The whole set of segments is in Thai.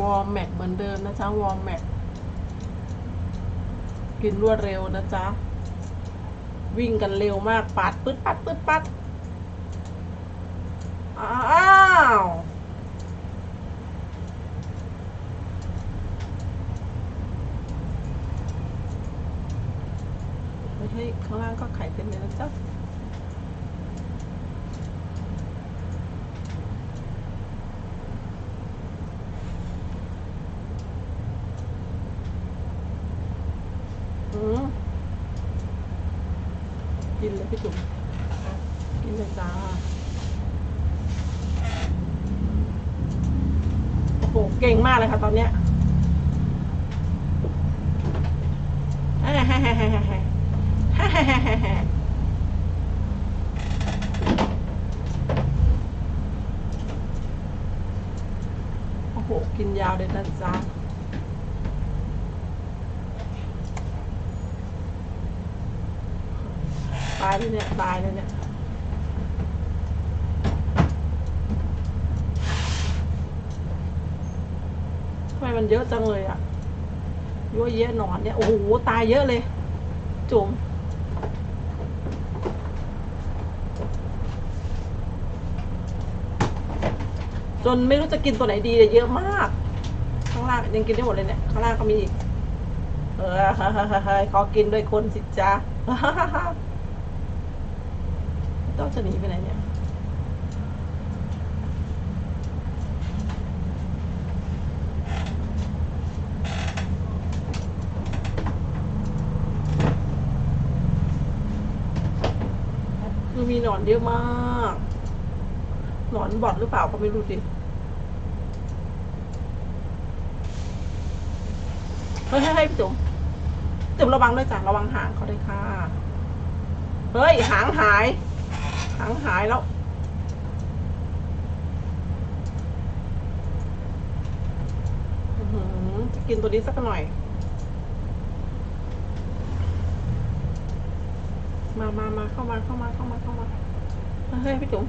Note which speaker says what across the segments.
Speaker 1: วอร์มแม็กเหมือนเดิมนะจ๊ะวอร์มแม็กกินรวดเร็วนะจ๊ะ วิ่งกันเร็วมากปัดปึ๊ดปัดปึ๊ดปัดอ้าวไม่ให้ข้างล่างก็ไข่เต็มเลยนะจ๊ะ กินเลยพี่จุ๋กินเลยจ้าโอ้โหเก่งมากเลยค่ะตอนเนี้ยโอ้โหกินยาวเลยนะจ้า ตายเลยเนี่ย ตายเลยเนี่ยทำไมมันเยอะจังเลยอะยั่วเยะหนอนเนี่ย โอ้โห ตายเยอะเลย จุ๋มจนไม่รู้จะกินตัวไหนดีเลยเยอะมาก ข้างล่างยังกินได้หมดเลยเนี่ย ข้างล่างก็มีอีก เออเฮ้ยขอกินด้วยคนสิจ้า ต้องจะหนีไปไหนเนี่ยคือมีหนอนเยอะมาก หนอนบอดหรือเปล่าก็ไม่รู้สิเฮ้ยเฮ้พี่จุ๋มจุ๋มระวังด้วยจ้ะระวังหางเขาด้วยค่ะ เฮ้ย หางหาย หางหายแล้ว จะกินตัวนี้สักหน่อย มามามาเข้ามาเข้ามาเข้ามาเข้ามา เฮ้ยพี่จุ๋ม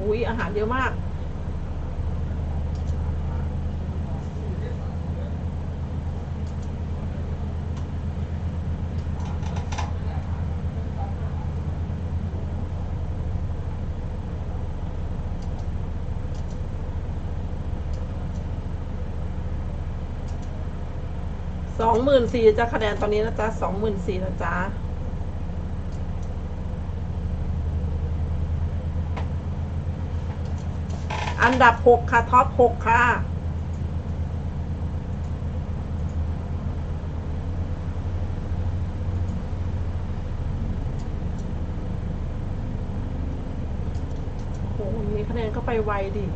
Speaker 1: อุ้ยอาหารเยอะมาก สองหมื่นสี่จะคะแนนตอนนี้นะจ๊ะสองหมื่นสี่นะจ๊ะอันดับหกค่ะ ท็อปหกค่ะ โอ้โหนี่คะแนนก็ไปไวดิ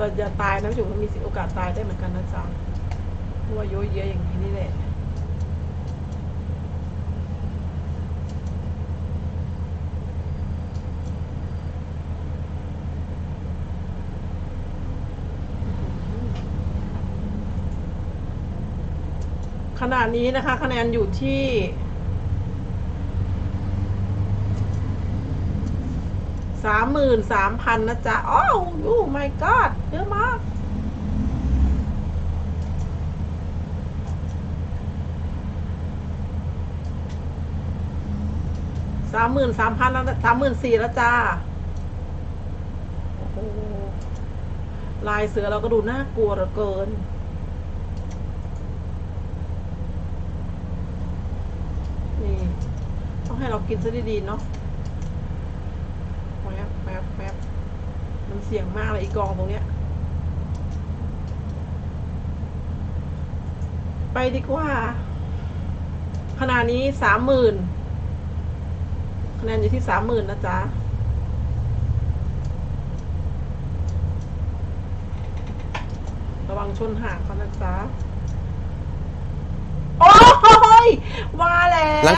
Speaker 1: เราจะตายนะจุ๋มมันมีสิทธิโอกาสตายได้เหมือนกันนะจ๊ะเพราะว่าโยเยอะอย่างนี้นี่แหละขณะนี้นะคะ คะแนนอยู่ที่ สามหมื่นสามพันนะจ๊ะอ้าวยู my god เยอะมาก สามหมื่นสามพันแล้วสามหมื่นสี่แล้วจ้า โอ้โห ลายเสือเราก็ดูน่ากลัวเหลือเกินนี่ ต้องให้เรากินซะดีๆเนาะแป๊บแป๊บแป๊บมัน เสี่ยงมากเลยอีกองตรงเนี้ย ไปดีกว่า ขณะนี้สามหมื่นคะแนนอยู่ที่สามหมื่นนะจ๊ะระวังชนห่างเขานะจ๊ะ โอ้ยว่าแล้ว